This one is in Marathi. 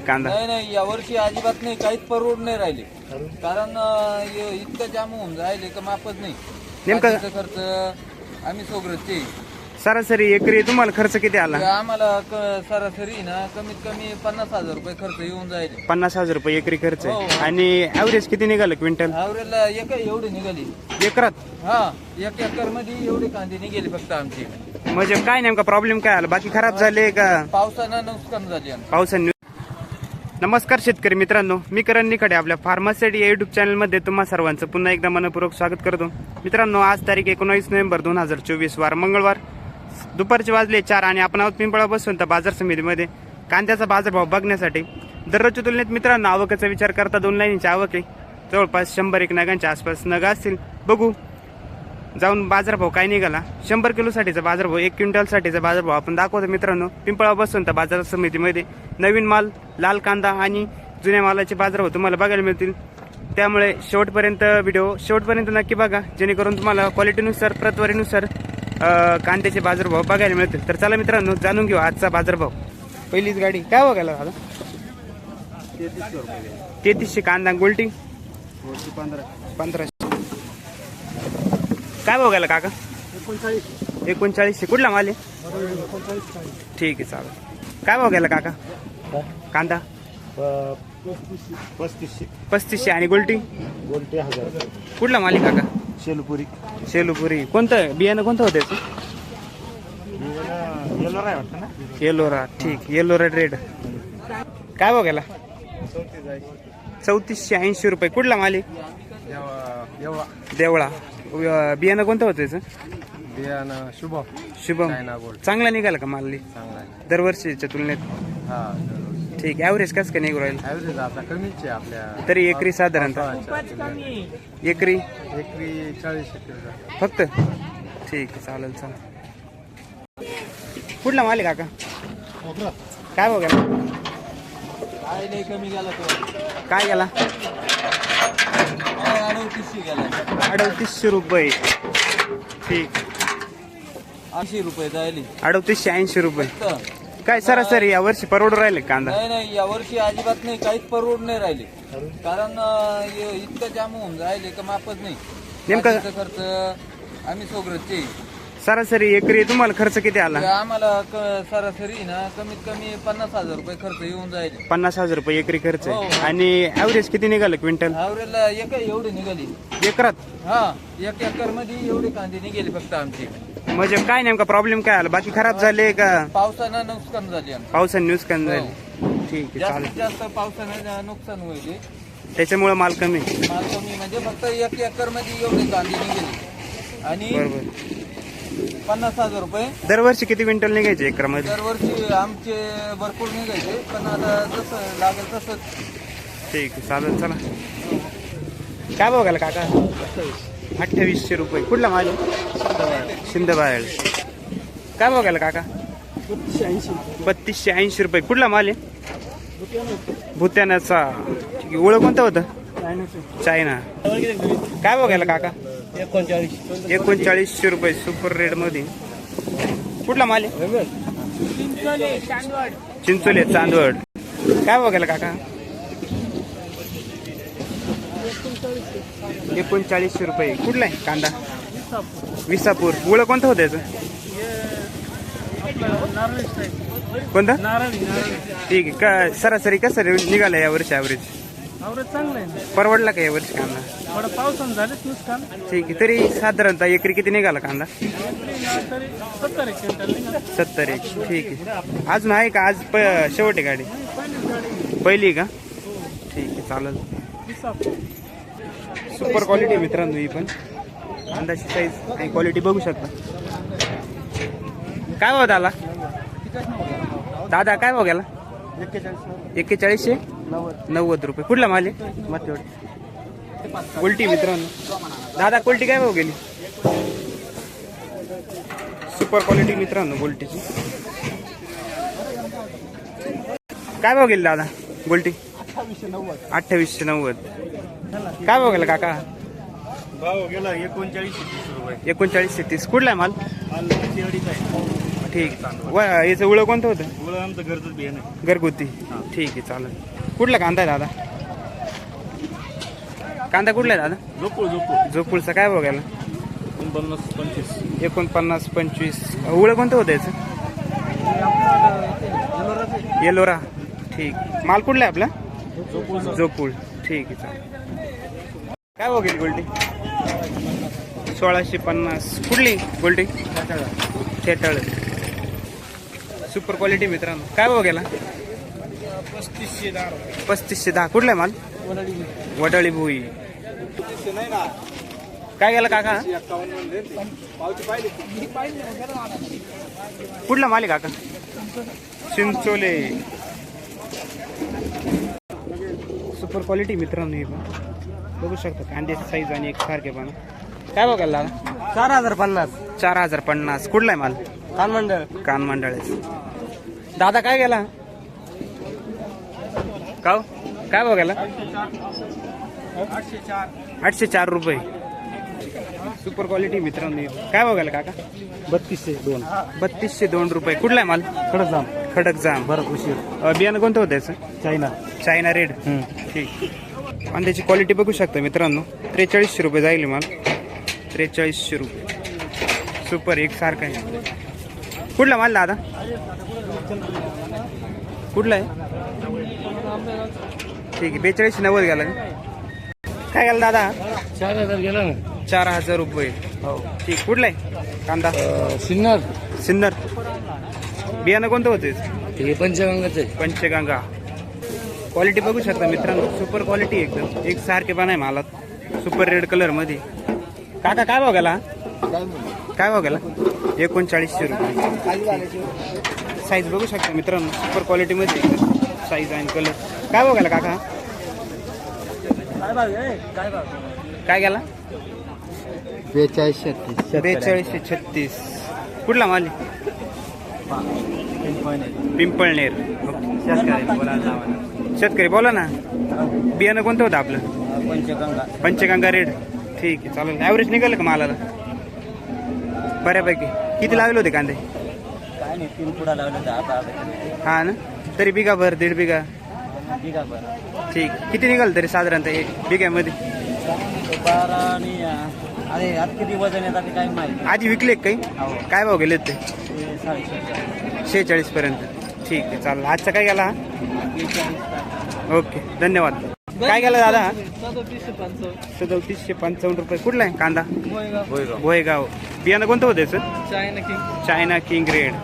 कांदा. नाही नाही यावर्षी अजिबात नाही काहीच परवड नाही राहिले. कारण अं, इतकं जाम होऊन राहिले का मापच नाही. नेमकं- खर्च आम्ही सोबतचे. सरासरी एकरी तुम्हाला खर्च किती आला? आम्हाला क- सरासरी ना कमीत कमी पन्नास हजार रुपये खर्च येऊन जाईल पन्नास हजार रुपये एकरी खर्च. आहे. हो. आणि ऍव्हरेज किती निघालं क्विंटल? आवरेला एक एवढी निघाली. एकरात? हा एक एकरमध्ये एवढे कांदे निघाले फक्त आमची. म्हणजे काय नेमका प्रॉब्लेम काय आला? बाकी खराब झाले का? पावसानं नुकसान झाले आमचं. पावसाने नमस्कार शेतकरी मित्रांनो मी करण निकडे आपल्या फार्मासिटी या युट्यूब चॅनलमध्ये तुम्हा सर्वांचं पुन्हा एकदा मनपूर्वक स्वागत करतो. मित्रांनो आज तारीख एकोणावीस नोव्हेंबर दोन हजार चोवीस वार मंगळवार. दुपारचे वाजले चार आणि आपण आहोत पिंपळा बसून तर बाजार समितीमध्ये. कांद्याचा बाजारभाव बघण्यासाठी दररोजच्या तुलनेत मित्रांनो आवकाचा विचार करता दोन लाईनीची आवक आहे. जवळपास शंभर एक नगांच्या आसपास नगा असतील. बघू. जाऊन बाजारभाव काय निघाला? शंभर किलोसाठीचा बाजारभाव एक क्विंटलसाठीचा बाजारभाव आपण दाखवतो मित्रांनो. पिंपळा बसून तर बाजार समितीमध्ये नवीन माल लाल कांदा आणि जुन्या मालाचे बाजारभाव तुम्हाला बघायला मिळतील. त्यामुळे शेवटपर्यंत व्हिडिओ शेवटपर्यंत नक्की बघा. जेणेकरून तुम्हाला क्वालिटीनुसार प्रतवारीनुसार कांद्याचे बाजारभाव बघायला मिळतील. तर चला मित्रांनो जाणून घेऊ आजचा बाजारभाव. पहिलीच गाडी काय बघायला दादा? तेहतीसशे कांदा गोल्टी? पंधराशे. काय भाव गेला काका? एकोणचाळीसशे. कुठला माल आहे? ठीक आहे चालेल. काय भाव गेला काका? कांदा? पस्तीसशे. पस्तीसशे. आणि गोल्टी? गोलटे हजार. कुठला माल आहे काका? शेलपुरी. शेलूपुरी. कोणतं बियाणं कोणतं होतं याचं? येलो आहे वाटतं ना? येलोरा ठीक. येलोरा रेड काय भाव गेला? चौतीसशे ऐंशी रुपये. कुठला माल आहे? देवळा. बियाणं कोणतं होतं याचं? बियाणं शुभ शुभम. China gold. चांगला निघाला का माल? चांगला आहे. दरवर्षीच्या तुलनेत? हा ठीक ॲव्हरेज कसं काय निघू राहील? ॲव्हरेज आता कमीच आहे आपल्या तरी एकरी साधारणतः. एकरी? एकरी चाळीस फक्त? ठीक आहे चालेल चालेल. कुठला माल आहे काका? काय गेला काय नाही कमी गेला अडतीसशे रुपये. ठीक. ऐंशी रुपये जायली. अडतीसशे ऐंशी रुपये. काय सरासरी या वर्षी परवडू राहिले कांदा? नाही नाही यावर्षी अजिबात नाही काहीच परवड नाही राहिले. कारण इतकं जाम होऊन राहिले का मापच नाही. नेमकं- खर्च आम्ही सोबतचे सरासरी एकरी तुम्हाला खर्च किती आला? आम्हाला क- सरासरी ना कमीत कमी पन्नास हजार रुपये खर्च येऊन जाईल. पन्नास हजार रुपये एकरी खर्च. आहे. हो. आणि ॲव्हरेज किती निघालं क्विंटल? आवरेला एक एवढी निघाली. एकरात? हा एक एकरमध्ये एवढे कांदे निघाले फक्त आमचे. म्हणजे काय नेमका प्रॉब्लेम काय आला? बाकी खराब झाले का? पावसानं नुकसान झाले आमचे. पावसाने नुकसान झाले. ठीक आहे चालेल. जास्तीत जास्त पावसानं नुकसान होईल. त्याच्यामुळे माल कमी? माल कमी म्हणजे फक्त एक एकरमध्ये एवढे कांदे निघाले. आणि बरोबर. पन्नास हजार रुपये. दरवर्षी किती क्विंटल निघायचे एकरामध्ये? दरवर्षी आमचे भरपूर निघायचे पण आता जसं लागेल तसंच. ठीक आहे चालेल चला. काय बघायला काका? अठ्ठावीसशे रुपये. कुठला माल? शिंदबाहेर. काय बघायला काका? बत्तीसशे ऐंशी रुपये. कुठला माल आहे? भूत्यानाचा. ओळख कोणतं होतं? चायना. काय बघायला काका? एकोणचाळीस. एकोणचाळीसशे रुपये सुपर रेडमध्ये. कुठला माल आहे? चिंचोली चांदवड. काय बघायला काका? एकोणचाळीसशे रुपये. कुठला आहे कांदा? विसापूर. ओळख कोणतं होतं याचं? कोणतं? ठीक आहे. का सरासरी कसं निघालं या वर्षी ॲव्हरेज चांगलं आहे परवडला का या वर्षी कांदा? थोडं पावसानं झालेच नुकसान ठीक आहे तरी साधारणतः एकरी किती निघाला कांदा? तरी सत्तर एक क्विंटल निघालं. सत्तर एक ठीक आहे. अजून आहे का? आज प- शेवट आहे गाडी. पहिली का? ठीक आहे चालेल. सुपर क्वालिटी मित्रांनो ही पण. अंदाची साईज आणि क्वालिटी बघू शकता. काय भाव आला दादा काय भाव गेला? एक्केचाळीसशे. नव्वद. रुपये. कुठला माल आहे? उलटी मित्रांनो. दादा क्वालिटी काय भाव गेली? सुपर क्वालिटी मित्रांनो गोल्टीची काय भाव गेली दादा गोल्टी अठ्ठावीसशे नव्वद. काय भाव गेला काका? भाव गेला एकोणचाळीस तीस रुपये. एकोणचाळीसशे तीस. कुठला माल? आहे. ठीक. व याचं उळं कोणतं होतं? मुळं आमचं घरचंच बियाणं आहे. घरगुती. ठीक आहे चालेल. कुठला कांदा आहे दादा? कांदा कुठला आहे दादा? झोपूळ झोपूळ. जोपूळचा काय बघायला पन्नास पंचवीस. एकोणपन्नास पंचवीस. उळं कोणतं होतं याचं? येलोरा. ठीक. माल कुठला आहे आपला? जोपूळ ठीक आहे चालेल. काय बघेल गोल्टी? सोळाशे पन्नास. कुठली गोल्टी? खेटाळ. सुपर क्वालिटी मित्रांनो. काय बघायला पस्तीसशे दहा पस्तीसशे दहा. कुठला माल? वडाळी भुई. काय गेला काका? कुठला माल आहे काका? चिंचोले. सुपर क्वालिटी मित्रांनो हे पण. बघू शकता कांदे साईज आणि एक सारखेपणा काय बघायला चार हजार पन्नास. चार हजार पन्नास. कुठला आहे माल? कान मंडळ. कान मंडळाचे. दादा काय गेला काव? काय बघायला आठशे चार रुपये. सुपर क्वालिटी मित्रांनो. काय बघायला काका? बत्तीसशे दोन. बत्तीसशे दोन रुपये. कुठला आहे माल? कडक जाम. खडक जाम. बरं उशीर. बियाणं कोणतं होतं याचं? चायना. China red. ठीक. आणि त्याची क्वालिटी बघू शकता मित्रांनो. त्रेचाळीसशे रुपये जाईल माल. त्रेचाळीसशे रुपये. सुपर एक सारखा आहे. कुठला माल दादा? कुठला आहे? ठीक आहे बेचाळीसशे नव्वद गेला का काय गेला दादा? चार हजार गेला ना. चार हजार रुपये. हो. ठीक कुठला आहे? कांदा? सिन्नर. सिन्नर. बियाणं कोणतं होतं? हे पंचगंगाच आहे. पंचगंगा. क्वालिटी बघू शकता मित्रांनो. सुपर क्वालिटी एकदम. एक सारखे पण आहे मालात. सुपर रेड कलरमध्ये. काका काय बघायला काय बघायला एकोणचाळीसशे रुपये. साईज बघू शकता मित्रांनो सुपर क्वालिटी मध्ये एकदम साईज आणि कलर काय बघायला काका? काय गेला? बेचाळीस छत्तीस. बेचाळीसशे छत्तीस. कुठला माल पिंपळनेर. शेतकरी बोला ना. बियाणं कोणतं होतं आपलं? पंचगंगा पंचगंगा रेड. ठीक आहे चालेल. ॲव्हरेज निघालं का मालाला? बऱ्यापैकी. किती लागले होते कांदे? नाही तीन पुढा लावले आता हा ना? तरी बिगा भर दीड बिगा बिगा बरं. ठीक. किती निघाल तरी साधारणतः एक बिग्यामध्ये बारा आणि अरे आता किती वजन येतात ते काही माहिती आधी विकले का काही? काय भाव गेले ते? ते साडेशे शेहेचाळीस पर्यंत. ठीक आहे चालेल. आजचा काय गेला? ओके धन्यवाद. काय गेला दादा? सदतीसशे पंचावन्न सदतीसशे पंचावन्न रुपये. कुठला आहे कांदा? भोयगाव बियाणं कोणतं होतं sir China king. China king red.